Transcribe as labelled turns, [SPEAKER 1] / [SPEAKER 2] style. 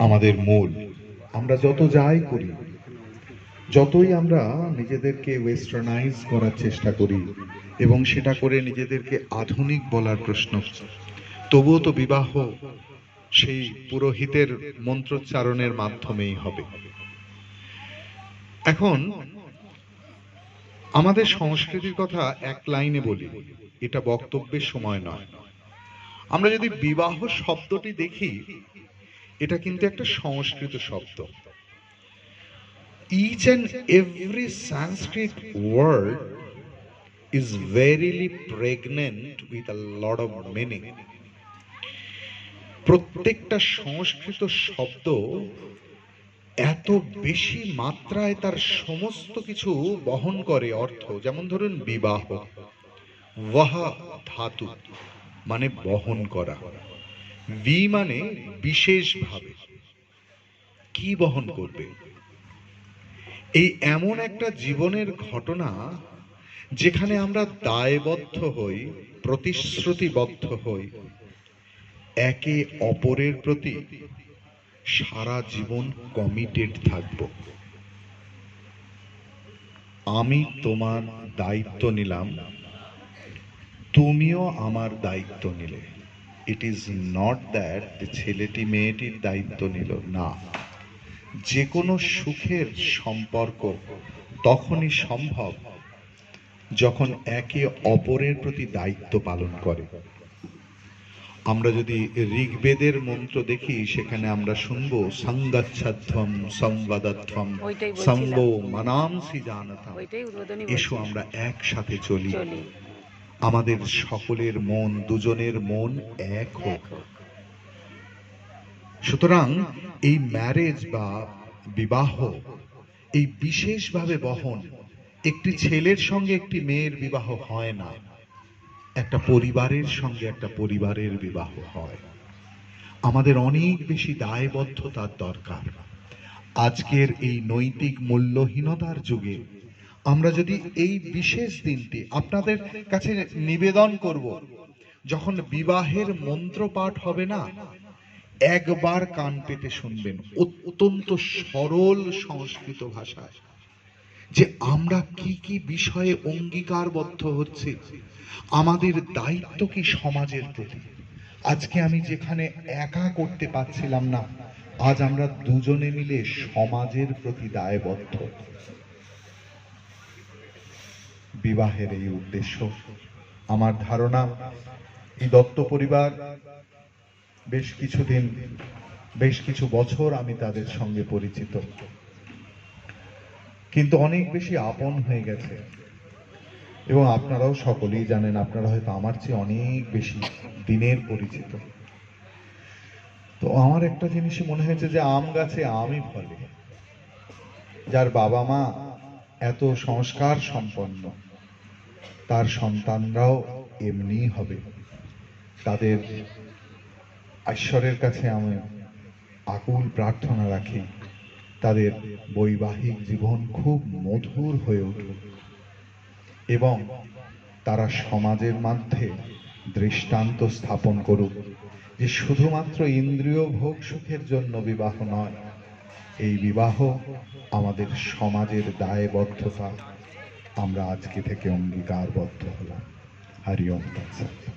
[SPEAKER 1] আমাদের মূল। আমরা যত যাই করি, যতই আমরা নিজেদেরকে ওয়েস্টার্নাইজ করার চেষ্টা করি এবং সেটা করে নিজেদেরকে আধুনিক বলার প্রশ্ন, তবুও তো বিবাহ সেই পুরোহিতের মন্ত্রোচ্চারণের মাধ্যমেই হবে। এখন, আমাদের সংস্কৃতির কথা এক লাইনে বলি, এটা বক্তব্যের সময় নয়। আমরা যদি বিবাহ শব্দটি দেখি এটা কিন্তু একটা সংস্কৃত শব্দ each and every Sanskrit word is verily pregnant with a lot of meaning. প্রত্যেকটা সংস্কৃত শব্দ এত বেশি মাত্রায় তার সমস্ত কিছু বহন করে অর্থ, যেমন ধরুন বিবাহ, ওয়াহা, ধাতু মানে বহন করা বি মানে বিশেষভাবে। কি বহন করবে? এই এমন একটা জীবনের ঘটনা যেখানে আমরা দায়বদ্ধ হই, প্রতিশ্রুতিবদ্ধ হই, একে অপরের প্রতি সারা জীবন কমিটেড থাকব। আমি তোমার দায়িত্ব নিলাম, তুমিও আমার দায়িত্ব নিলে। ইট ইজ নট দ্যাট যে ছেলেটি মেয়েটির দায়িত্ব নিল না। যে কোনো সুখের সম্পর্ক তখনই সম্ভব যখন একে অপরের প্রতি দায়িত্ব পালন করে। আমরা যদি ঋগ্বেদের মন্ত্র দেখি সেখানে আমরা শুনব সঙ্গচ্ছধ্বম সংবাদধ্বম। সঙ্গ মানামসি জানতাম। এসো আমরা একসাথে চলি। আমাদের সকলের মন দুজনের মন
[SPEAKER 2] এক হোক।
[SPEAKER 1] সুতরাং এই ম্যারেজ বা বিবাহ এই বিশেষভাবে বহন একটি ছেলের সঙ্গে একটি মেয়ের বিবাহ হয় না। একটা পরিবারের সঙ্গে একটা পরিবারের বিবাহ হয়। আমাদের অনেক বেশি দায়বদ্ধতার দরকার। আজকের এই নৈতিক মূল্যহীনতার যুগে আমরা যদি এই বিশেষ দিনটি আপনাদের কাছে নিবেদন করব, যখন বিবাহের মন্ত্রপাঠ হবে না, একবার কান পেতে শুনবেন অত্যন্ত সরল সংস্কৃত ভাষায় যে আমরা কি কি বিষয়ে অঙ্গীকারবদ্ধ হচ্ছে, আমাদের দায়িত্ব কি সমাজের প্রতি? আজকে আমি যেখানে একা করতে পারছিলাম না, আজ আমরা দুজনে মিলে সমাজের প্রতি দায়বদ্ধ। বিবাহের এই উদ্দেশ্য। আমার ধারণা, এই দত্ত পরিবার বেশ কিছুদিন, বেশ কিছু বছর আমি তাদের সঙ্গে পরিচিত। কিন্তু অনেক বেশি আপন হয়ে গেছে। এবং আপনারাও সকলেই জানেন, আপনারা হয়তো আমার চেয়ে অনেক বেশি দিনের পরিচিত। তো আমার একটা জিনিসই মনে হয়েছে যে, আম গাছে আমই ফলে। যার বাবা মা এত সংস্কার সম্পন্ন। তার সন্তানরাও এমনিই হবে। তাদের ঈশ্বরের কাছে আমি আকুল প্রার্থনা রাখি। তাদের বৈবাহিক জীবন খুব মধুর হয়ে উঠুক এবং তারা সমাজের মধ্যে দৃষ্টান্ত স্থাপন করুক যে শুধুমাত্র ইন্দ্রিয় ভোগ সুখের জন্য বিবাহ নয়, এই বিবাহ আমাদের সমাজের দায়বদ্ধতা আমরা আজকে থেকে অঙ্গীকারবদ্ধ হলাম হরি ওম তৎসৎ।